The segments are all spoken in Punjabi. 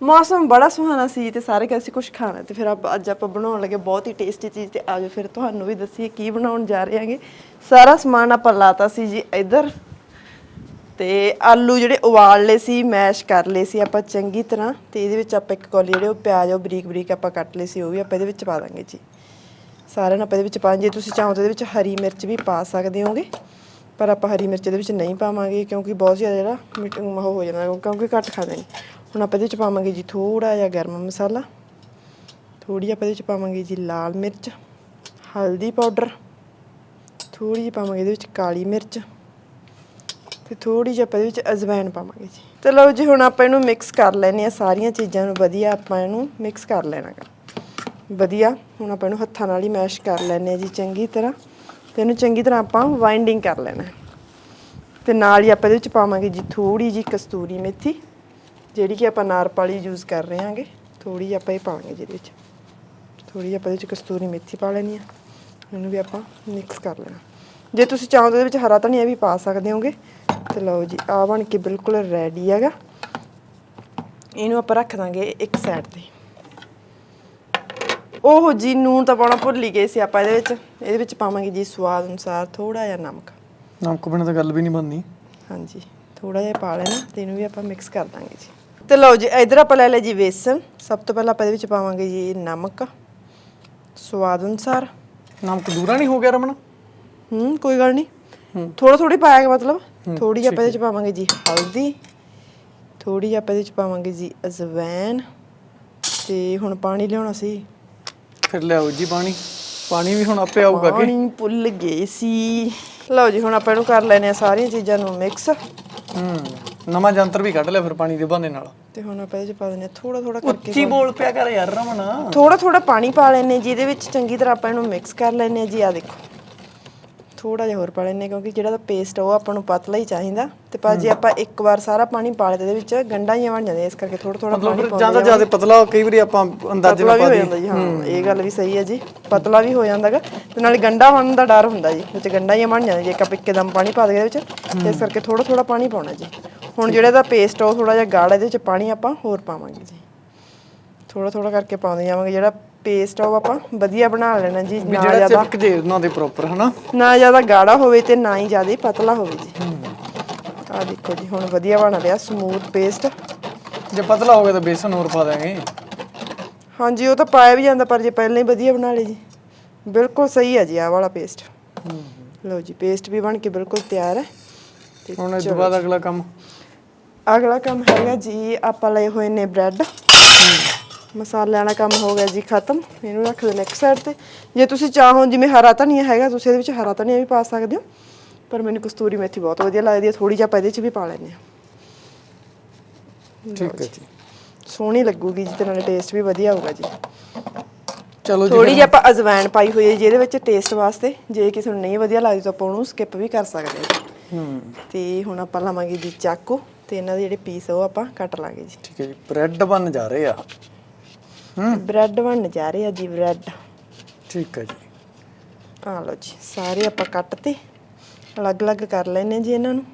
ਮੌਸਮ ਬੜਾ ਸੁਹਾਣਾ ਸੀ ਤੇ ਸਾਰੇ ਕਹਿੰਦੇ ਸੀ ਕੁਝ ਖਾਣਾ ਤੇ ਫਿਰ ਆਪਾਂ ਅੱਜ ਆਪਾਂ ਬਣਾਉਣ ਲੱਗੇ ਬਹੁਤ ਹੀ ਟੇਸਟੀ ਚੀਜ਼ ਤੇ ਆਜੋ ਫਿਰ ਤੁਹਾਨੂੰ ਵੀ ਦੱਸੀਏ ਕੀ ਬਣਾਉਣ ਜਾ ਰਹੇ ਹਾਂਗੇ। ਸਾਰਾ ਸਮਾਨ ਆਪਾਂ ਲਾਤਾ ਸੀ ਜੀ ਇੱਧਰ। ਤੇ ਆਲੂ ਜਿਹੜੇ ਉਬਾਲ ਲਏ ਸੀ, ਮੈਸ਼ ਕਰ ਲਏ ਸੀ ਆਪਾਂ ਚੰਗੀ ਤਰ੍ਹਾਂ ਤੇ ਇਹਦੇ ਵਿੱਚ ਆਪਾਂ ਇੱਕ ਕੌਲੀ ਜਿਹੜੇ ਉਹ ਪਿਆਜ਼ ਉਹ ਬਰੀਕ ਬਰੀਕ ਆਪਾਂ ਕੱਟ ਲਏ ਸੀ, ਉਹ ਵੀ ਆਪਾਂ ਇਹਦੇ ਵਿੱਚ ਪਾ ਦਾਂਗੇ ਜੀ। ਸਾਰਿਆਂ ਨੂੰ ਆਪਾਂ ਇਹਦੇ ਵਿੱਚ ਪਾ ਜੇ ਤੁਸੀਂ ਚਾਹੋ ਤਾਂ ਇਹਦੇ ਵਿੱਚ ਹਰੀ ਮਿਰਚ ਵੀ ਪਾ ਸਕਦੇ ਹੋਗੇ, ਪਰ ਆਪਾਂ ਹਰੀ ਮਿਰਚ ਇਹਦੇ ਵਿੱਚ ਨਹੀਂ ਪਾਵਾਂਗੇ ਕਿਉਂਕਿ ਬਹੁਤ ਜ਼ਿਆਦਾ ਜਿਹੜਾ ਮਿੱਠ ਉਹ ਹੋ ਜਾਂਦਾ, ਕਿਉਂਕਿ ਘੱਟ ਖਾਂਦੇ ਨੇ। ਹੁਣ ਆਪਾਂ ਇਹਦੇ 'ਚ ਪਾਵਾਂਗੇ ਜੀ ਥੋੜਾ ਜਿਹਾ ਗਰਮ ਮਸਾਲਾ ਥੋੜੀ ਆਪਾਂ ਇਹਦੇ 'ਚ ਪਾਵਾਂਗੇ ਜੀ ਲਾਲ ਮਿਰਚ, ਹਲਦੀ ਪਾਊਡਰ ਥੋੜੀ ਜਿਹੀ ਪਾਵਾਂਗੇ ਇਹਦੇ ਵਿੱਚ ਕਾਲੀ ਮਿਰਚ ਤੇ ਥੋੜੀ ਜਿਹੀ ਆਪਾਂ ਇਹਦੇ ਵਿੱਚ ਅਜਵਾਇਣ ਪਾਵਾਂਗੇ ਜੀ। ਤੇ ਲਓ ਜੀ ਹੁਣ ਆਪਾਂ ਇਹਨੂੰ ਮਿਕਸ ਕਰ ਲੈਣੇ ਆ ਸਾਰੀਆਂ ਚੀਜ਼ਾਂ ਨੂੰ ਵਧੀਆ ਆਪਾਂ ਇਹਨੂੰ ਮਿਕਸ ਕਰ ਲੈਣਾ ਗਾ। ਵਧੀਆ, ਹੁਣ ਆਪਾਂ ਇਹਨੂੰ ਹੱਥਾਂ ਨਾਲ ਹੀ ਮੈਸ਼ ਕਰ ਲੈਣੇ ਆ ਜੀ ਚੰਗੀ ਤਰ੍ਹਾਂ ਤੇ ਇਹਨੂੰ ਚੰਗੀ ਤਰ੍ਹਾਂ ਆਪਾਂ ਵਾਈਂਡਿੰਗ ਕਰ ਲੈਣਾ। ਤੇ ਨਾਲ ਹੀ ਆਪਾਂ ਇਹਦੇ ਵਿੱਚ ਪਾਵਾਂਗੇ ਜੀ ਥੋੜੀ ਜੀ ਕਸਤੂਰੀ ਮੇਥੀ। ਜਿਹੜੀ ਕਿ ਆਪਾਂ ਨਾਰਪਾਲੀ ਯੂਜ਼ ਕਰ ਰਹੇ ਹਾਂਗੇ ਥੋੜੀ ਜਿਹੀ ਆਪਾਂ ਇਹ ਪਾਵਾਂਗੇ ਜਿਹਦੇ ਵਿੱਚ। ਥੋੜੀ ਜਿਹੀ ਆਪਾਂ ਇਹਦੇ ਵਿੱਚ ਕਸਤੂਰੀ ਮੇਥੀ ਪਾ ਲੈਣੀ ਆ ਇਹਨੂੰ ਵੀ ਆਪਾਂ ਮਿਕਸ ਕਰ ਲੈਣਾ। ਜੇ ਤੁਸੀਂ ਚਾਹੋ ਤਾਂ ਇਹਦੇ ਵਿੱਚ ਹਰਾ ਧਨੀਆ ਵੀ ਪਾ ਸਕਦੇ ਹੋਗੇ। ਤੇ ਲਓ ਜੀ ਆ ਬਣ ਕੇ ਬਿਲਕੁਲ ਰੈਡੀ ਹੈਗਾ। ਇਹਨੂੰ ਆਪਾਂ ਰੱਖ ਦਾਂਗੇ ਇੱਕ ਸਾਈਡ ਤੇ। ਉਹ ਜੀ ਨੂਨ ਤਾਂ ਪਾਉਣਾ ਭੁੱਲ ਹੀ ਗਏ ਸੀ ਆਪਾਂ ਇਹਦੇ ਵਿੱਚ। ਇਹਦੇ ਵਿੱਚ ਪਾਵਾਂਗੇ ਜੀ ਸਵਾਦ ਅਨੁਸਾਰ ਥੋੜਾ ਜਿਹਾ ਨਮਕ। ਨਮਕ ਬਿਨਾਂ ਤਾਂ ਗੱਲ ਵੀ ਨਹੀਂ ਬਣਨੀ ਹਾਂਜੀ ਥੋੜਾ ਜਿਹਾ ਪਾ ਲੈਣਾ ਤੇ ਇਹਨੂੰ ਵੀ ਆਪਾਂ ਮਿਕਸ ਕਰ ਦਾਂਗੇ ਜੀ। ਤੇ ਲਓ ਜੀ ਇਧਰ ਆਪਾਂ ਲੈ ਲਿਆ ਜੀ ਵੇਸਣ ਸਭ ਤੋਂ ਪਹਿਲਾਂ ਆਪਾਂ ਇਹਦੇ ਵਿੱਚ ਪਾਵਾਂਗੇ ਜੀ ਨਮਕ। ਸਵਾਦ ਅਨੁਸਾਰ। ਨਮਕ ਦੂਰਾ ਨਹੀਂ ਹੋ ਗਿਆ ਰਮਨ? ਹੂੰ ਕੋਈ ਗੱਲ ਨਹੀਂ। ਥੋੜਾ ਥੋੜੀ ਪਾਇਆਗਾ ਮਤਲਬ। ਥੋੜੀ ਜਿਹੀ ਆਪਾਂ ਇਹਦੇ ਵਿੱਚ ਪਾਵਾਂਗੇ ਜੀ ਹਲਦੀ। ਥੋੜੀ ਜਿਹੀ ਆਪਾਂ ਇਹਦੇ ਵਿੱਚ ਪਾਵਾਂਗੇ ਜੀ ਅਜਵਾਇਣ ਤੇ ਹੁਣ ਪਾਣੀ ਲਿਆਉਣਾ ਸੀ। ਫਿਰ ਲਿਆਓ ਜੀ ਪਾਣੀ। ਪਾਣੀ ਵੀ ਹੁਣ ਆਪੇ ਆਊਗਾ ਕਿ ਪਾਣੀ ਭੁੱਲ ਗਏ ਸੀ। ਲਓ ਜੀ ਹੁਣ ਆਪਾਂ ਇਹਨੂੰ ਕਰ ਲੈਨੇ ਆ ਸਾਰੀਆਂ ਚੀਜ਼ਾਂ ਨੂੰ ਮਿਕਸ। ਹੂੰ। ਨਵਾਂ ਜੰਤਰ ਵੀ ਕੱਢ ਲਿਆ ਫਿਰ ਪਾਣੀ ਦੇ ਬਹਾਨੇ ਨਾਲ। ਤੇ ਹੁਣ ਆਪਾਂ ਇਹਦੇ ਚ ਪਾ ਆ ਥੋੜਾ ਥੋੜਾ ਕਰਕੇ ਉੱਚੀ ਬੋਲ ਪਿਆ ਕਰ ਯਾਰ ਰਮਨ। ਥੋੜਾ ਥੋੜਾ ਪਾਣੀ ਪਾ ਲੈਨੇ ਜਿਹਦੇ ਵਿੱਚ ਚੰਗੀ ਤਰ੍ਹਾਂ ਆਪਾਂ ਇਹਨੂੰ ਮਿਕਸ ਕਰ ਲੈਨੇ ਆ ਜੀ ਆ ਦੇਖੋ। ਥੋੜਾ ਜਿਹਾ ਹੋਰ ਪਾ ਲੈਨੇ ਕਿਉਂਕਿ ਜਿਹੜਾ ਦਾ ਪੇਸਟ ਉਹ ਆਪਾਂ ਨੂੰ ਪਤਲਾ ਹੀ ਚਾਹੀਦਾ। ਤੇ ਪਰ ਜੇ ਆਪਾਂ ਇੱਕ ਵਾਰ ਸਾਰਾ ਪਾਣੀ ਪਾ ਤੇ ਇਹਦੇ ਵਿੱਚ ਗੰਢਾਂ ਹੀ ਬਣ ਜਾਂਦੀਆਂ ਇਸ ਕਰਕੇ ਥੋੜਾ ਥੋੜਾ ਮਤਲਬ ਪਾਣੀ ਫਿਰ ਪਾਉਂਦੇ ਜਾਂ ਤਾਂ ਜ਼ਿਆਦਾ ਪਤਲਾ ਕਈ ਵਾਰੀ ਆਪਾਂ ਅੰਦਾਜ਼ੇ ਪਤਲਾ ਨਾਲ ਵੀ ਪਾ ਹੋ ਜਾਂਦਾ ਜੀ ਹਾਂ ਇਹ ਗੱਲ ਵੀ ਸਹੀ ਹੈ ਜੀ ਪਤਲਾ ਵੀ ਹੋ ਜਾਂਦਾਗਾ ਤੇ ਨਾਲੇ ਗੰਡਾ ਬਣਨ ਦਾ ਡਰ ਹੁੰਦਾ ਜੀ ਵਿੱਚ ਗੰਡਾ ਹੀ ਬਣ ਜਾਂਦਾ ਜੇ ਇੱਕ ਇੱਕੇ ਦਮ ਪਾਣੀ ਪਾ ਦੇ ਇਹਦੇ ਵਿੱਚ ਤੇ ਇਸ ਕਰਕੇ ਥੋੜਾ ਥੋੜਾ ਪਾਣੀ ਪਾਉਣਾ ਜੀ। ਹੁਣ ਜਿਹੜਾ ਦਾ ਪੇਸਟ ਉਹ ਥੋੜਾ ਜਿਹਾ ਗਾੜਾ ਇਹਦੇ ਵਿੱਚ ਪਾਣੀ ਆਪਾਂ ਹੋਰ ਪਾਵਾਂਗੇ ਜੀ। ਥੋੜਾ ਥੋੜਾ ਕਰਕੇ ਪਾਉਂਦੇ ਜਾਵਾਂਗੇ ਜਿਹੜਾ ਪੇਸਟ ਆ ਉਹ ਆਪਾਂ ਵਧੀਆ ਬਣਾ ਲੈਣਾ ਜੀ ਵੀ ਨਾ ਜਿਹੜਾ ਜ਼ਿਆਦਾ ਚਿਪਕ ਜੇ ਉਹਨਾਂ ਦੇ ਪ੍ਰੋਪਰ ਹਨਾ? ਨਾ ਜ਼ਿਆਦਾ ਗਾੜਾ ਹੋਵੇ ਤੇ ਨਾ ਹੀ ਜ਼ਿਆਦਾ ਪਤਲਾ ਹੋਵੇ ਜੀ। ਆ ਦੇਖੋ ਜੀ ਹੁਣ ਵਧੀਆ ਬਣ ਰਿਹਾ ਸਮੂਥ ਪੇਸਟ ਜੇ ਪਤਲਾ ਹੋ ਗਿਆ ਤਾਂ ਬੇਸਨ ਹੋਰ ਪਾ ਦਾਂਗੇ ਹਾਂਜੀ ਉਹ ਤਾਂ ਪਾਇਆ ਵੀ ਜਾਂਦਾ ਪਰ ਜੇ ਪਹਿਲਾਂ ਹੀ ਵਧੀਆ ਬਣਾ ਲਈ ਜੀ। ਬਿਲਕੁਲ ਸਹੀ ਹੈ ਜੀ ਆਹ ਵਾਲਾ ਪੇਸਟ ਲਓ ਜੀ ਪੇਸਟ ਵੀ ਬਣ ਕੇ ਬਿਲਕੁਲ ਤਿਆਰ ਹੈ। ਤੇ ਹੁਣ ਇਸ ਤੋਂ ਬਾਅਦ ਅਗਲਾ ਕੰਮ। ਅਗਲਾ ਕੰਮ ਹੈਗਾ ਜੀ ਆਪਾਂ ਲਏ ਹੋਏ ਨੇ ਬ੍ਰੈਡ। ਮਸਾਲਿਆਂ ਵਾਲਾ ਕੰਮ ਹੋ ਗਿਆ ਜੀ ਖਤਮ। ਇਹਨੂੰ ਰੱਖ ਦੇਣਾ ਇੱਕ ਸਾਈਡ ਤੇ। ਜੇ ਤੁਸੀਂ ਚਾਹੋ ਜਿਵੇਂ ਹਰਾ ਧਨੀਆ ਹੈਗਾ ਤੁਸੀਂ ਇਹਦੇ ਵਿੱਚ ਹਰਾ ਧਨੀਆ ਵੀ ਪਾ ਸਕਦੇ ਹੋ। ਪਰ ਮੈਨੂੰ ਕਸਤੂਰੀ ਮੇਥੀ ਬਹੁਤ ਵਧੀਆ ਲੱਗਦੀ ਹੈ। ਥੋੜੀ ਜਿਹੀ ਆਪਾਂ ਇਹਦੇ ਵਿੱਚ ਵੀ ਪਾ ਲੈਂਦੇ ਹਾਂ। ਠੀਕ ਹੈ ਜੀ। ਸੋਹਣੀ ਲੱਗੂਗੀ ਜੀ ਤੇ ਨਾਲੇ ਟੇਸਟ ਵੀ ਵਧੀਆ ਹੋਊਗਾ ਜੀ। ਚਲੋ ਜੀ ਥੋੜੀ ਜਿਹੀ ਆਪਾਂ ਅਜਵਾਇਣ ਪਾਈ ਹੋਈ ਹੈ ਜਿਹਦੇ ਵਿੱਚ ਟੇਸਟ ਵਾਸਤੇ। ਜੇ ਕਿਸੇ ਨੂੰ ਨਹੀਂ ਵਧੀਆ ਲੱਗਦੀ ਤਾਂ ਆਪਾਂ ਉਹਨੂੰ ਸਕਿਪ ਵੀ ਕਰ ਸਕਦੇ ਹਾਂ ਹੂੰ। ਤੇ ਹੁਣ ਆਪਾਂ ਲਾਵਾਂਗੇ ਜੀ ਚਾਕੂ। ਤੇ ਇਹਨਾਂ ਦੇ ਜਿਹੜੇ ਪੀਸ ਉਹ ਆਪਾਂ ਕੱਟ ਲਾਂਗੇ ਜੀ। ਠੀਕ ਹੈ ਜੀ ਬ੍ਰੈਡ ਬਣ ਜਾ ਰਹੇ ਆ। ਬ੍ਰੈਡ ਬਣਨ ਜਾ ਰਹੇ ਆ ਜੀ ਬ੍ਰੈਡ ਠੀਕ ਹੈ ਜੀ। ਆ ਲਓ ਜੀ ਸਾਰੇ ਆਪਾਂ ਕੱਟ ਤੇ ਅਲੱਗ-ਅਲੱਗ ਕਰ ਲੈਨੇ ਜੀ ਇਹਨਾਂ ਨੂੰ।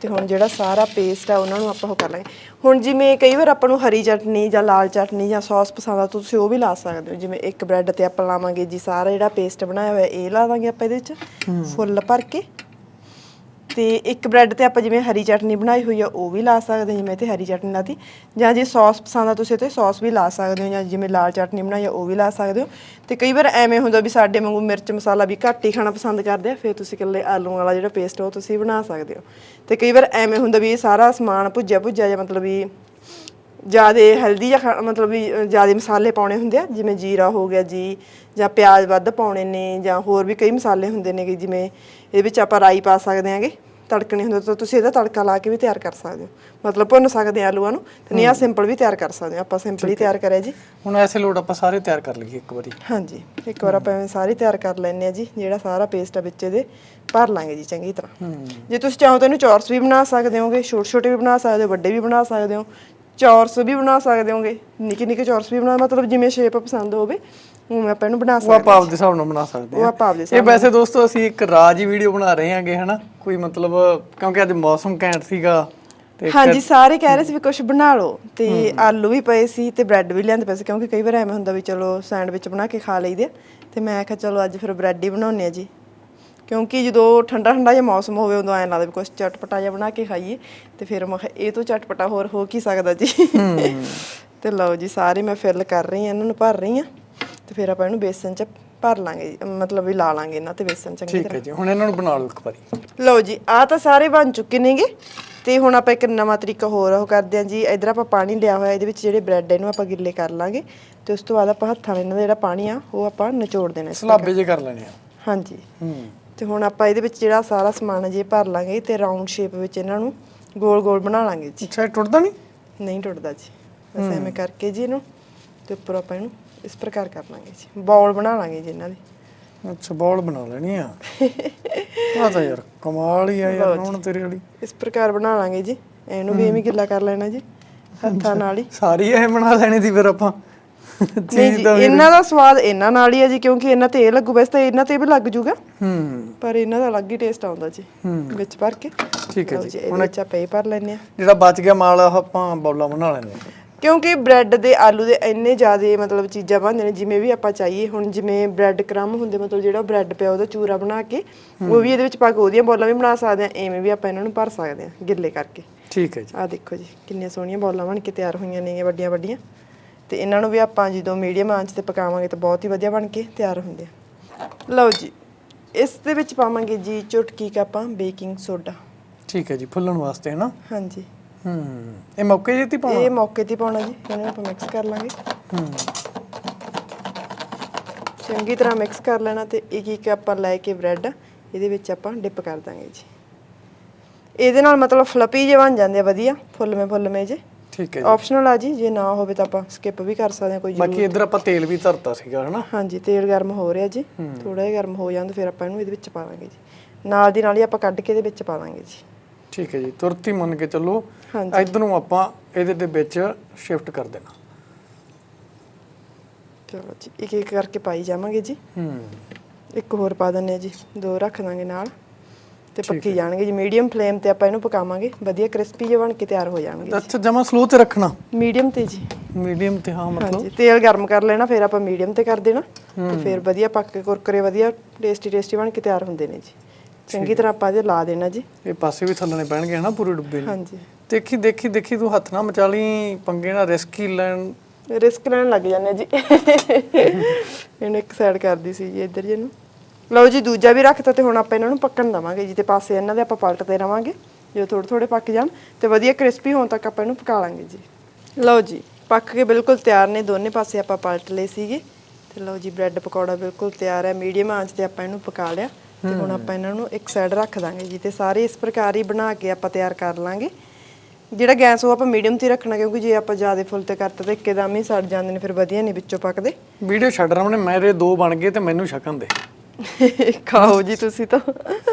ਤੇ ਹੁਣ ਜਿਹੜਾ ਸਾਰਾ ਪੇਸਟ ਆ ਉਹਨਾਂ ਨੂੰ ਆਪਾਂ ਉਹ ਕਰ ਲਾਂਗੇ। ਹੁਣ ਜਿਵੇਂ ਕਈ ਵਾਰ ਆਪਾਂ ਨੂੰ ਹਰੀ ਚਟਨੀ ਜਾਂ ਲਾਲ ਚਟਨੀ ਜਾਂ ਸੌਸ ਪਸੰਦ ਆ ਤੁਸੀਂ ਉਹ ਵੀ ਲਾ ਸਕਦੇ ਹੋ। ਜਿਵੇਂ ਇੱਕ ਬ੍ਰੈਡ ਤੇ ਆਪਾਂ ਲਾਵਾਂਗੇ ਜੀ ਸਾਰਾ ਜਿਹੜਾ ਪੇਸਟ ਬਣਾਇਆ ਹੋਇਆ ਇਹ ਲਾ ਦਾਂਗੇ ਆਪਾਂ ਇਹਦੇ ਵਿੱਚ ਫੁੱਲ ਭਰ ਕੇ। ਤੇ ਇੱਕ ਬ੍ਰੈਡ ਤੇ ਆਪਾਂ ਜਿਵੇਂ ਹਰੀ ਚਟਨੀ ਬਣਾਈ ਹੋਈ ਆ, ਉਹ ਵੀ ਲਾ ਸਕਦੇ ਹਾਂ, ਜਿਵੇਂ ਤੇ ਹਰੀ ਚਟਨੀ ਲਾਤੀ ਜਾਂ ਜੇ ਸੌਸ ਪਸੰਦ ਆ, ਤੁਸੀਂ ਤੇ ਸੌਸ ਵੀ ਲਾ ਸਕਦੇ ਹੋ, ਜਾਂ ਜਿਵੇਂ ਲਾਲ ਚਟਨੀ ਬਣਾਈ ਆ, ਉਹ ਵੀ ਲਾ ਸਕਦੇ ਹੋ। ਤੇ ਕਈ ਵਾਰ ਐਵੇਂ ਹੁੰਦਾ ਵੀ ਸਾਡੇ ਵਾਂਗੂ ਮਿਰਚ ਮਸਾਲਾ ਵੀ ਘੱਟ ਹੀ ਖਾਣਾ ਪਸੰਦ ਕਰਦੇ ਆ, ਫਿਰ ਤੁਸੀਂ ਇਕੱਲੇ ਆਲੂ ਵਾਲਾ ਜਿਹੜਾ ਪੇਸਟ ਉਹ ਤੁਸੀਂ ਬਣਾ ਸਕਦੇ ਹੋ। ਤੇ ਕਈ ਵਾਰ ਐਵੇਂ ਹੁੰਦਾ ਵੀ ਇਹ ਸਾਰਾ ਸਮਾਨ ਭੁੱਜਿਆ ਭੁੱਜਿਆ ਜਾਂ ਮਤਲਬ ਵੀ ਜ਼ਿਆਦਾ ਹਲਦੀ ਜਾਂ ਖਾ- ਮਤਲਬ ਵੀ ਜ਼ਿਆਦਾ ਮਸਾਲੇ ਪਾਉਣੇ ਹੁੰਦੇ ਆ, ਜਿਵੇਂ ਜੀਰਾ ਹੋ ਗਿਆ ਜੀ, ਜਾਂ ਪਿਆਜ਼ ਵੱਧ ਪਾਉਣੇ ਨੇ, ਜਾਂ ਹੋਰ ਵੀ ਕਈ ਮਸਾਲੇ ਹੁੰਦੇ ਨੇ ਜਿਵੇਂ ਇਹਦੇ ਵਿੱਚ ਆਪਾਂ ਰਾਈ ਪਾ ਸਕਦੇ ਆਂਗੇ ਤੜਕਣੇ ਹੁੰਦੇ ਤਾਂ ਤੁਸੀਂ ਇਹਦਾ ਤੜਕਾ ਲਾ ਕੇ ਵੀ ਤਿਆਰ ਕਰ ਸਕਦੇ ਹੋ। ਮਤਲਬ ਭੁੰਨ ਸਕਦੇ ਆ ਆਲੂਆਂ ਨੂੰ ਤੇ ਨਹੀਂ ਆ ਸਿੰਪਲ ਵੀ ਤਿਆਰ ਕਰ ਸਕਦੇ ਆ। ਆਪਾਂ ਸਿੰਪਲ ਹੀ ਤਿਆਰ ਕਰਿਆ ਜੀ। ਹੁਣ ਐਸੇ ਲੋਟ ਆਪਾਂ ਸਾਰੇ ਤਿਆਰ ਕਰ ਲਈਏ ਇੱਕ ਵਾਰੀ। ਹਾਂਜੀ ਇੱਕ ਵਾਰ ਆਪਾਂ ਐਵੇਂ ਸਾਰੇ ਤਿਆਰ ਕਰ ਲੈਣੇ ਆ ਜੀ ਜਿਹੜਾ ਸਾਰਾ ਪੇਸਟ ਆ ਵਿੱਚ ਇਹਦੇ ਭਰ ਲਾਂਗੇ ਜੀ ਚੰਗੀ ਤਰ੍ਹਾਂ। ਜੇ ਤੁਸੀਂ ਚਾਹੋ ਤਾਂ ਇਹਨੂੰ ਚੌਰਸ ਵੀ ਬਣਾ ਸਕਦੇ ਹੋਗੇ ਛੋਟੇ ਛੋਟੇ ਵੀ ਬਣਾ ਸਕਦੇ ਹੋ ਵੱਡੇ ਵੀ ਬਣਾ ਸਕਦੇ ਹੋ ਚੌਰਸ ਵੀ ਬਣਾ ਸਕਦੇ ਹੋਗੇ। ਨਿੱਕੇ ਨਿੱਕੇ ਚੌਰਸ ਵੀ ਬਣਾ ਮਤਲਬ ਜਿਵੇਂ ਸ਼ੇਪ ਪਸੰਦ ਹੋਵੇ ਉਵੇਂ ਆਪਾਂ ਇਹਨੂੰ ਬਣਾ ਉਹ ਸਕਦੇ ਆਪਾਂ ਆਪਦੇ ਹਿਸਾਬ ਨਾਲ ਬਣਾ ਸਕਦੇ ਉਹ ਹਾਂ ਆਪਾਂ ਆਪਦੇ ਇਹ ਵੈਸੇ ਦੋਸਤੋ ਅਸੀਂ ਇੱਕ ਰਾਜ ਹੀ ਵੀਡੀਓ ਬਣਾ ਰਹੇ ਹਾਂਗੇ ਹਨਾ? ਕੋਈ ਮਤਲਬ ਕਿਉਂਕਿ ਅੱਜ ਮੌਸਮ ਘੈਂਟ ਸੀਗਾ ਤੇ ਹਾਂਜੀ ਸਾਰੇ ਕਹਿ ਰਹੇ ਸੀ ਵੀ ਕੁਝ ਬਣਾ ਲਓ ਤੇ ਆਲੂ ਵੀ ਪਏ ਸੀ ਤੇ ਬ੍ਰੈਡ ਵੀ ਲਿਆਂਦੇ ਪਏ ਸੀ ਕਿਉਂਕਿ ਕਈ ਵਾਰ ਐਵੇਂ ਹੁੰਦਾ ਵੀ ਚਲੋ ਸੈਂਡਵਿਚ ਬਣਾ ਕੇ ਖਾ ਲਈਦੇ ਆ। ਤੇ ਮੈਂ ਕਿਹਾ ਚਲੋ ਅੱਜ ਫਿਰ ਬ੍ਰੈਡ ਹੀ ਬਣਾਉਣੇ ਆ ਜੀ। ਕਿਉਂਕਿ ਜਦੋਂ ਠੰਡਾ ਠੰਡਾ ਜਿਹਾ ਮੌਸਮ ਹੋਵੇ ਉਦੋਂ ਐਂ ਲੱਗਦਾ ਵੀ ਕੁਝ ਚਟਪਟਾ ਜਿਹਾ ਬਣਾ ਕੇ ਖਾਈਏ ਤੇ ਫਿਰ ਮੈਂ ਕਿਹਾ ਇਹ ਤੋਂ ਚਟਪਟਾ ਹੋਰ ਹੋ ਕੀ ਸਕਦਾ ਜੀ? ਤੇ ਲਓ ਜੀ ਸਾਰੇ ਮੈਂ ਫਿਲ ਕਰ ਰਹੀ ਹਾਂ ਇਹਨਾਂ ਨੂੰ ਭਰ ਰਹੀ ਹਾਂ ਤੇ ਫਿਰ ਆਪਾਂ ਇਹਨੂੰ ਬੇਸਨ ਚ ਭਰ ਲਾਂਗੇ ਜੀ, ਮਤਲਬ ਵੀ ਲਾ ਲਾਂਗੇ ਇਹਨਾਂ ਤੇ ਬੇਸਨ ਚੰਗੀ ਠੀਕ ਹੈ ਜੀ ਹੁਣ ਇਹਨਾਂ ਨੂੰ ਬਣਾ ਲਓ ਇੱਕ ਵਾਰੀ। ਲਓ ਜੀ ਆ ਤਾਂ ਸਾਰੇ ਬਣ ਚੁੱਕੇ ਨੇਗੇ ਤੇ ਹੁਣ ਆਪਾਂ ਇੱਕ ਨਵਾਂ ਤਰੀਕਾ ਹੋਰ ਉਹ ਕਰਦੇ ਹਾਂ ਜੀ ਇਧਰ ਆਪਾਂ ਪਾਣੀ ਲਿਆ ਹੋਇਆ ਇਹਦੇ ਵਿੱਚ ਜਿਹੜੇ ਬ੍ਰੈਡ ਇਹਨੂੰ ਆਪਾਂ ਗਿੱਲੇ ਕਰ ਲਾਂਗੇ ਤੇ ਉਸ ਤੋਂ ਬਾਅਦ ਆਪਾਂ ਹੱਥਾਂ ਨਾਲ ਇਹਨਾਂ ਦਾ ਜਿਹੜਾ ਪਾਣੀ ਆ ਉਹ ਆਪਾਂ ਨਿਚੋੜ ਦੇਣਾ ਇਸ ਸਲਾਬੇ ਜੇ ਕਰ ਲੈਣੇ ਆ। ਹਾਂਜੀ। ਹੂੰ। ਤੇ ਹੁਣ ਆਪਾਂ ਇਹਦੇ ਵਿੱਚ ਜਿਹੜਾ ਸਾਰਾ ਸਮਾਨ ਜੇ ਭਰ ਲਾਂਗੇ ਤੇ ਰਾਉਂਡ ਸ਼ੇਪ ਵਿੱਚ ਇਹਨਾਂ ਨੂੰ ਗੋਲ ਗੋਲ ਬਣਾ ਲਾਂਗੇ ਜੀ। ਅੱਛਾ ਇਹ ਟੁੱਟਦਾ ਨਹੀਂ? ਨਹੀਂ ਟੁੱਟਦਾ ਜੀ। ਬਸ ਐਵੇਂ ਕਰਕੇ ਜੀ ਇਹਨੂੰ ਤੇ ਉੱਪਰ ਆਪਾਂ ਇਹਨੂੰ ਇਸ ਪ੍ਰਕਾਰ ਕਰ ਲਾਂਗੇ ਜੀ। ਬਾਲ ਬਣਾ ਲਾਂਗੇ ਜੀ ਇਹਨਾਂ ਦੇ। ਅੱਛਾ ਬੋਲ ਬਣਾ ਲੈਣੀ ਆ। ਆ ਤਾਂ ਯਾਰ ਕਮਾਲ ਹੀ ਆ ਯਾਰ ਹੁਣ ਤੇਰੇ ਵਾਲੀ। ਇਸ ਪ੍ਰਕਾਰ ਬਣਾ ਲਾਂਗੇ ਜੀ। ਇਹਨੂੰ ਵੀ ਐਵੇਂ ਗਿੱਲਾ ਕਰ ਲੈਣਾ ਜੀ ਹੱਥਾਂ ਨਾਲ ਹੀ। ਸਾਰੀ ਇਹ ਬਣਾ ਲੈਣੀ ਸੀ ਫਿਰ ਆਪਾਂ। ਇਹਨਾਂ ਦਾ ਸਵਾਦ ਇਹਨਾਂ ਨਾਲ ਹੀ ਹੈ ਜੀ ਕਿਉਂਕਿ ਇਹਨਾਂ ਤੇ ਇਹ ਲੱਗੂ ਵੈਸੇ ਤਾਂ ਇਹਨਾਂ ਤੇ ਵੀ ਲੱਗ ਜੂਗਾ। ਹੂੰ। ਪਰ ਇਹਨਾਂ ਦਾ ਅਲੱਗ ਹੀ ਟੇਸਟ ਆਉਂਦਾ ਜੀ ਵਿੱਚ ਭਰ ਕੇ। ਠੀਕ ਹੈ ਜੀ। ਵਿੱਚ ਆਪਾਂ ਇਹ ਭਰ ਲੈਂਦੇ ਆ ਜਿਹੜਾ ਬਚ ਗਿਆ ਮਾਲ ਉਹ ਆਪਾਂ ਬੌਲਾ ਬਣਾ ਲੈਣੇ ਆ ਕਿਉਂਕਿ ਬ੍ਰੈਡ ਦੇ ਆਲੂ ਦੇ ਇੰਨੇ ਜ਼ਿਆਦੇ ਮਤਲਬ ਚੀਜ਼ਾਂ ਬਣਦੇ ਨੇ ਜਿਵੇਂ ਵੀ ਆਪਾਂ ਚਾਹੀਏ ਹੁਣ ਜਿਵੇਂ ਬ੍ਰੈਡ ਕ੍ਰਮ ਹੁੰਦੇ ਮਤਲਬ ਜਿਹੜਾ ਬ੍ਰੈਡ ਪਿਆ ਉਹਦਾ ਚੂਰਾ ਬਣਾ ਕੇ ਉਹ ਵੀ ਇਹਦੇ ਵਿੱਚ ਪਾ ਕੇ ਉਹਦੀਆਂ ਬੋਲਾਂ ਵੀ ਬਣਾ ਸਕਦੇ ਆ ਐਵੇਂ ਵੀ ਆਪਾਂ ਇਹਨਾਂ ਨੂੰ ਭਰ ਸਕਦੇ ਆ ਗਿੱਲੇ ਕਰਕੇ। ਠੀਕ ਹੈ ਜੀ। ਆਹ ਦੇਖੋ ਜੀ ਕਿੰਨੀਆਂ ਸੋਹਣੀਆਂ ਬੋਲਾਂ ਬਣ ਕੇ ਤਿਆਰ ਹੋਈਆਂ ਨੇ ਵੱਡੀਆਂ ਵੱਡੀਆਂ ਤੇ ਇਹਨਾਂ ਨੂੰ ਵੀ ਆਪਾਂ ਜਦੋਂ ਮੀਡੀਅਮ ਆਂਚ ਤੇ ਪਕਾਵਾਂਗੇ ਤਾਂ ਬਹੁਤ ਹੀ ਵਧੀਆ ਬਣ ਕੇ ਤਿਆਰ ਹੁੰਦੇ ਆ। ਲਓ ਜੀ ਇਸ ਦੇ ਵਿੱਚ ਪਾਵਾਂਗੇ ਜੀ ਚੁਟਕੀ ਕੁ ਆਪਾਂ ਬੇਕਿੰਗ ਸੋਡਾ। ਠੀਕ ਹੈ ਜੀ ਫੁੱਲਣ ਵਾਸਤੇ ਹੈ ਨਾ? ਹਾਂਜੀ। ਹੂੰ ਇਹ ਮੌਕੇ ਜੇ ਤੀ ਪਾਉਣਾ? ਇਹ ਮੌਕੇ ਤੇ ਪਾਉਣਾ ਜੀ ਇਹਨੂੰ ਆਪਾਂ ਮਿਕਸ ਕਰ ਲਾਂਗੇ। ਹੂੰ। ਚੰਗੀ ਤਰ੍ਹਾਂ ਮਿਕਸ ਕਰ ਲੈਣਾ ਤੇ ਇੱਕ ਇੱਕ ਆਪਾਂ ਲੈ ਕੇ ਬ੍ਰੈਡ ਇਹਦੇ ਵਿੱਚ ਆਪਾਂ ਡਿਪ ਕਰ ਦਾਂਗੇ ਜੀ। ਇਹਦੇ ਨਾਲ ਮਤਲਬ ਫਲਪੀ ਜਿਹੇ ਬਣ ਜਾਂਦੇ ਆ ਵਧੀਆ ਫੁੱਲਵੇਂ ਫੁੱਲਵੇਂ ਜੇ ਠੀਕ ਹੈ ਜੀ। ਆਪਸ਼ਨਲ ਆ ਜੀ ਜੇ ਨਾ ਹੋਵੇ ਤਾਂ ਆਪਾਂ ਸਕਿਪ ਵੀ ਕਰ ਸਕਦੇ ਹਾਂ ਕੋਈ ਜ਼ਰੂਰ ਬਾਕੀ ਇੱਧਰ ਆਪਾਂ ਤੇਲ ਵੀ ਧਰਤਾ ਸੀਗਾ ਹਨਾ? ਹਾਂਜੀ ਤੇਲ ਗਰਮ ਹੋ ਰਿਹਾ ਜੀ। ਥੋੜਾ ਜਿਹਾ ਗਰਮ ਹੋ ਜਾਂਦਾ ਫਿਰ ਆਪਾਂ ਇਹਨੂੰ ਇਹਦੇ ਵਿੱਚ ਪਾ ਦਾਂਗੇ ਜੀ। ਨਾਲ ਦੀ ਨਾਲ ਹੀ ਆਪਾਂ ਕੱਢ ਕੇ ਇਹਦੇ ਵਿੱਚ ਪਾ ਦਾਂਗੇ ਜੀ। ਠੀਕ ਹੈ ਜੀ ਤੁਰਤ ਮੰਨ ਕੇ ਚੱਲੋ ਹਾਂਜੀ। ਇੱਧਰ ਨੂੰ ਆਪਾਂ ਇਹਦੇ ਦੇ ਵਿੱਚ ਸ਼ਿਫਟ ਕਰ ਦੇਣਾ। ਚਲੋ ਜੀ ਇੱਕ ਇੱਕ ਕਰਕੇ ਪਾਈ ਜਾਵਾਂਗੇ ਜੀ। ਹੂੰ। ਇੱਕ ਹੋਰ ਪਾ ਦਿੰਨੇ ਆ ਜੀ ਦੋ ਰੱਖ ਦਾਂਗੇ ਨਾਲ। ਤੇ ਪੱਕੀ ਜਾਣਗੇ ਜੀ। ਮੀਡੀਅਮ ਫਲੇਮ ਤੇ ਆਪਾਂ ਇਹਨੂੰ ਪਕਾਵਾਂਗੇ। ਵਧੀਆ ਕ੍ਰਿਸਪੀ ਜਿਹੇ ਬਣ ਕੇ ਤਿਆਰ ਹੋ ਜਾਣਗੇ ਅੱਛਾ ਜਮਾ ਸਲੋ ਤੇ ਰੱਖਣਾ? ਮੀਡੀਅਮ ਤੇ ਜੀ। ਮੀਡੀਅਮ ਤੇ ਹਾਂ ਮਤਲਬ? ਹਾਂਜੀ ਤੇਲ ਗਰਮ ਕਰ ਲੈਣਾ ਫਿਰ ਆਪਾਂ ਮੀਡੀਅਮ ਤੇ ਕਰ ਦੇਣਾ। ਤੇ ਫਿਰ ਵਧੀਆ ਪੱਕ ਕੇ ਕੁਰਕਰੇ ਵਧੀਆ ਟੇਸਟੀ ਟੇਸਟੀ ਬਣ ਕੇ ਤਿਆਰ ਹੁੰਦੇ ਨੇ ਜੀ। ਚੰਗੀ ਤਰ੍ਹਾਂ ਆਪਾਂ ਇਹਦੇ ਲਾ ਦੇਣਾ ਜੀ। ਇਹ ਪਾਸੇ ਵੀ ਥੱਲਣੇ ਪੈਣਗੇ ਹਨਾ ਪੂਰੇ ਡੁੱਬੇ ਨੂੰ। ਹਾਂਜੀ। ਦੇਖੀ ਦੇਖੀ ਦੇਖੀ ਤੂੰ ਹੱਥ ਨਾ ਮਚਾ ਲਈ ਪੰਗੇ ਨਾਲ ਰਿਸਕ ਹੀ ਲੈਣ। ਰਿਸਕ ਲੈਣ ਲੱਗ ਜਾਂਦੇ ਜੀ। ਇਹਨੂੰ ਇੱਕ ਸਾਈਡ ਕਰਦੀ ਸੀ ਜੀ ਇੱਧਰ ਜੀ ਨੂੰ ਲਓ ਜੀ ਦੂਜਾ ਵੀ ਰੱਖਤਾ ਤੇ ਹੁਣ ਆਪਾਂ ਇਹਨਾਂ ਨੂੰ ਪੱਕਣ ਦਵਾਂਗੇ ਜੀ ਤੇ ਪਾਸੇ ਇਹਨਾਂ ਦੇ ਆਪਾਂ ਪਲਟਦੇ ਰਵਾਂਗੇ ਜਦੋਂ ਥੋੜੇ ਥੋੜੇ ਪੱਕ ਜਾਣ ਤੇ ਵਧੀਆ ਕ੍ਰਿਸਪੀ ਹੋਣ ਤੱਕ ਆਪਾਂ ਇਹਨੂੰ ਪਕਾ ਲਾਂਗੇ ਜੀ। ਲਓ ਜੀ ਪੱਕ ਕੇ ਬਿਲਕੁਲ ਤਿਆਰ ਨੇ ਦੋਨੇ ਪਾਸੇ ਆਪਾਂ ਪਲਟ ਲਏ ਸੀਗੇ ਤੇ ਲਓ ਜੀ ਬ੍ਰੈਡ ਪਕੌੜਾ ਬਿਲਕੁਲ ਤਿਆਰ ਹੈ ਮੀਡੀਅਮ ਆਂਚ ਤੇ ਆਪਾਂ ਇਹਨੂੰ ਪਕਾ ਲਿਆ ਤੇ ਹੁਣ ਆਪਾਂ ਇਹਨਾਂ ਨੂੰ ਇੱਕ ਸਾਈਡ ਰੱਖ ਦਾਂਗੇ ਜੀ ਤੇ ਸਾਰੇ ਇਸ ਪ੍ਰਕਾਰ ਹੀ ਬਣਾ ਕੇ ਆਪਾਂ ਤਿਆਰ ਕਰ ਲਾਂਗੇ। ਜਿਹੜਾ ਗੈਸ ਉਹ ਆਪਾਂ ਮੀਡੀਅਮ ਤੇ ਰੱਖਣਾ ਕਿਉਂਕਿ ਜੇ ਆਪਾਂ ਜ਼ਿਆਦਾ ਫੁੱਲ ਤੇ ਕਰਤਾ ਤਾਂ ਇੱਕਦਮ ਹੀ ਸੜ ਜਾਂਦੇ ਨੇ ਫਿਰ ਵਧੀਆ ਨਹੀਂ ਵਿੱਚੋਂ ਪੱਕਦੇ। ਵੀਡੀਓ ਛੱਡ ਰਹਾ ਨੇ ਮੇਰੇ ਦੋ ਬਣ ਗਏ ਤੇ ਮੈਨੂੰ ਛਕਣ ਦੇ। ਖਾਓ ਜੀ ਤੁਸੀਂ ਤਾਂ।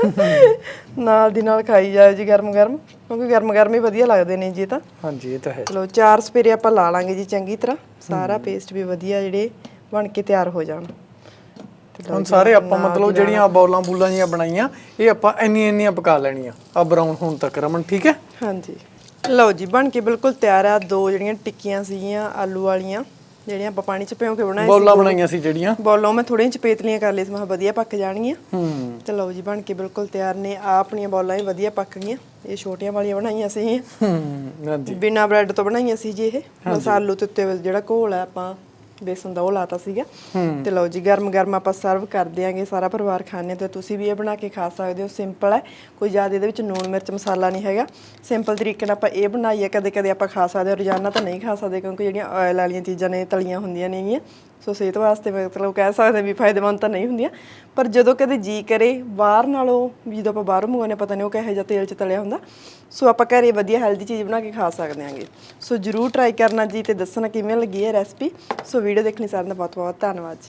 ਨਾਲ ਦੀ ਨਾਲ ਖਾਈ ਜਾਓ ਜੀ ਗਰਮ ਗਰਮ ਕਿਉਂਕਿ ਗਰਮ ਗਰਮ ਹੀ ਵਧੀਆ ਲੱਗਦੇ ਨੇ ਜੀ ਇਹ ਤਾਂ। ਹਾਂਜੀ ਇਹ ਤਾਂ ਹੈ। ਚਲੋ ਚਾਰ ਸਪੇਰੇ ਆਪਾਂ ਲਾ ਲਾਂਗੇ ਜੀ ਚੰਗੀ ਤਰ੍ਹਾਂ। ਸਾਰਾ ਪੇਸਟ ਵੀ ਵਧੀਆ ਜਿਹੜੇ ਬਣ ਕੇ ਤਿਆਰ ਹੋ ਜਾਣ। ਹੁਣ ਸਾਰੇ ਆਪਾਂ ਮਤਲਬ ਜਿਹੜੀਆਂ ਬੌਲਾਂ ਬੂਲਾਂ ਜੀਆਂ ਬਣਾਈਆਂ ਇਹ ਆਪਾਂ ਇੰਨੀ ਇੰਨੀਆਂ ਪਕਾ ਲੈਣੀਆਂ ਆ ਬਰਾਊਨ ਹੋਣ ਤੱਕ ਰਮਨ ਠੀਕ ਹੈ? ਹਾਂਜੀ। ਲਓ ਜੀ ਬਣ ਕੇ ਬਿਲਕੁਲ ਤਿਆਰ ਆ ਦੋ ਜਿਹੜੀਆਂ ਟਿੱਕੀਆਂ ਸੀਗੀਆਂ ਆਲੂ ਵਾਲੀਆਂ। ਜਿਹੜੀਆਂ ਆਪਾਂ ਪਾਣੀ ਚ ਭਿਉਂ ਕੇ ਬਣਾਏ ਬੌਲਾਂ ਬਣਾਈਆਂ ਸੀ ਜਿਹੜੀਆਂ? ਬੋਲੋਂ ਮੈਂ ਥੋੜੀਆਂ ਚਪੇਤਲੀਆਂ ਕਰ ਲਈ ਸੀ ਮੈਂ ਵਧੀਆ ਪੱਕ ਜਾਣਗੀਆਂ। ਹੂੰ। ਤੇ ਲਓ ਜੀ ਬਣ ਕੇ ਬਿਲਕੁਲ ਤਿਆਰ ਨੇ। ਆ ਆਪਣੀਆਂ ਬੋਲਾਂ ਵੀ ਵਧੀਆ ਪੱਕ ਗਈਆਂ। ਇਹ ਛੋਟੀਆਂ ਵਾਲੀਆਂ ਬਣਾਈਆਂ ਸੀ ਹੂੰ ਹਾਂਜੀ। ਬਿਨਾ ਬ੍ਰੈਡ ਤੋਂ ਬਣਾਈਆਂ ਸੀ ਜੀ ਇਹ। ਬਸ ਆਲੂ ਤੇ ਉੱਤੇ ਜਿਹੜਾ ਘੋਲ ਹੈ ਆਪਾਂ ਬੇਸਨ ਦਾ ਉਹ ਲਾਤਾ ਸੀਗਾ। ਤੇ ਲਓ ਜੀ ਗਰਮ ਗਰਮ ਆਪਾਂ ਸਰਵ ਕਰ ਦਿਆਂਗੇ ਸਾਰਾ ਪਰਿਵਾਰ ਖਾਣੇ ਤੇ। ਤੁਸੀਂ ਵੀ ਇਹ ਬਣਾ ਕੇ ਖਾ ਸਕਦੇ ਹੋ ਸਿੰਪਲ ਹੈ। ਕੋਈ ਜ਼ਿਆਦਾ ਇਹਦੇ ਵਿੱਚ ਨੂਣ ਮਿਰਚ ਮਸਾਲਾ ਨਹੀਂ ਹੈਗਾ। ਸਿੰਪਲ ਤਰੀਕੇ ਨਾਲ ਆਪਾਂ ਇਹ ਬਣਾਈਏ ਕਦੇ ਕਦੇ ਆਪਾਂ ਖਾ ਸਕਦੇ ਹਾਂ। ਰੋਜ਼ਾਨਾ ਤਾਂ ਨਹੀਂ ਖਾ ਸਕਦੇ ਕਿਉਂਕਿ ਜਿਹੜੀਆਂ ਆਇਲ ਵਾਲੀਆਂ ਚੀਜ਼ਾਂ ਨੇ ਤਲੀਆਂ ਹੁੰਦੀਆਂ ਨੇਗੀਆਂ। ਸੋ ਸਿਹਤ ਵਾਸਤੇ ਮਤਲਬ ਕਹਿ ਸਕਦੇ ਵੀ ਫਾਇਦੇਮੰਦ ਤਾਂ ਨਹੀਂ ਹੁੰਦੀਆਂ। ਪਰ ਜਦੋਂ ਕਦੇ ਜੀ ਕਰੇ ਬਾਹਰ ਨਾਲੋਂ ਵੀ ਜਦੋਂ ਆਪਾਂ ਬਾਹਰੋਂ ਮੰਗਾਉਂਦੇ ਹਾਂ, ਪਤਾ ਨਹੀਂ ਉਹ ਕਿਹੋ ਜਿਹਾ ਤੇਲ 'ਚ ਤਲਿਆ ਹੁੰਦਾ। ਸੋ ਆਪਾਂ ਘਰੇ ਵਧੀਆ ਹੈਲਦੀ ਚੀਜ਼ ਬਣਾ ਕੇ ਖਾ ਸਕਦੇ ਹਾਂਗੇ। ਸੋ ਜਰੂਰ ਟਰਾਈ ਕਰਨਾ ਜੀ ਤੇ ਦੱਸਣਾ ਕਿਵੇਂ ਲੱਗੀ ਹੈ ਰੈਸਪੀ ਸੋ ਵੀਡੀਓ ਦੇਖਣੀ ਸਾਰਿਆਂ ਦਾ ਬਹੁਤ ਬਹੁਤ ਧੰਨਵਾਦ ਜੀ।